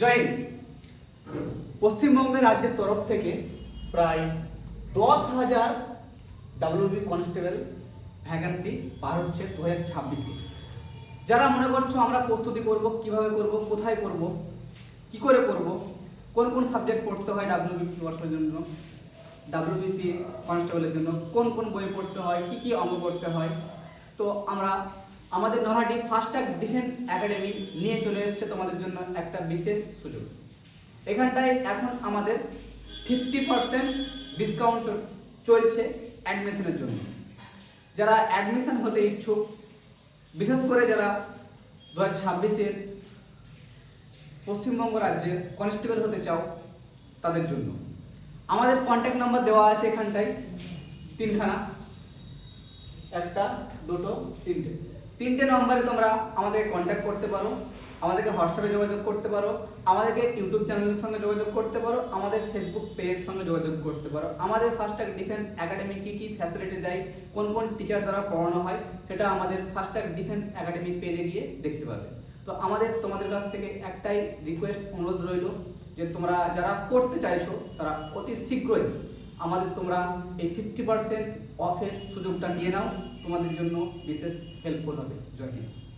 জয় হিন্দ। পশ্চিমবঙ্গের রাজ্যের তরফ থেকে প্রায় দশ হাজার ডাব্লিউবি কনস্টেবল ভ্যাকান্সি বার হচ্ছে দু হাজার ছাব্বিশে যারা মনে করছ আমরা প্রস্তুতি করব, কীভাবে করব, কোথায় করব, কি করে করব, কোন কোন সাবজেক্ট পড়তে হয় ডাব্লিউবিপি বর্ষের জন্য ডাব্লিউবিপি কনস্টেবলের জন্য, কোন কোন বই পড়তে হয়, কি কি অঙ্গ পড়তে হয়, তো আমরা আমাদের Norhati first tag defence academy নিয়ে চলে এসেছে তোমাদের জন্য একটা বিশেষ সুযোগ। এখানটায় এখন আমাদের ফিফটি পার্সেন্ট ডিসকাউন্ট চলছে অ্যাডমিশনের জন্য। যারা অ্যাডমিশন হতে ইচ্ছুক, বিশেষ করে যারা দু হাজার ছাব্বিশের পশ্চিমবঙ্গ রাজ্যের কনস্টেবল হতে চাও, তাদের জন্য। আমাদের কন্ট্যাক্ট নাম্বার দেওয়া আছে এখানটায়, তিনখানা। একটা, দুটো, তিনটে। তিনটে নম্বরে তোমরা আমাদেরকে কন্ট্যাক্ট করতে পারো, আমাদেরকে হোয়াটসঅ্যাপে যোগাযোগ করতে পারো, আমাদেরকে ইউটিউব চ্যানেলের সঙ্গে যোগাযোগ করতে পারো, আমাদের ফেসবুক পেজের সঙ্গে যোগাযোগ করতে পারো। আমাদের ফার্স্ট ট্যাগ ডিফেন্স একাডেমি কী কী ফ্যাসিলিটি দেয়, কোন কোন টিচার দ্বারা পড়ানো হয়, সেটা আমাদের ফার্স্ট ট্যাগ ডিফেন্স একাডেমি পেজে গিয়ে দেখতে পাবে। তো আমাদের, তোমাদের কাছ থেকে একটাই রিকোয়েস্ট অনুরোধ রইল যে তোমরা যারা করতে চাইছো, তারা অতি শীঘ্রই আমাদের তোমরা এই ফিফটি পার্সেন্ট অফের সুযোগটা নিয়ে নাও। তোমাদের জন্য বিশেষ হেল্পফুল হবে। জয় হিন্দ।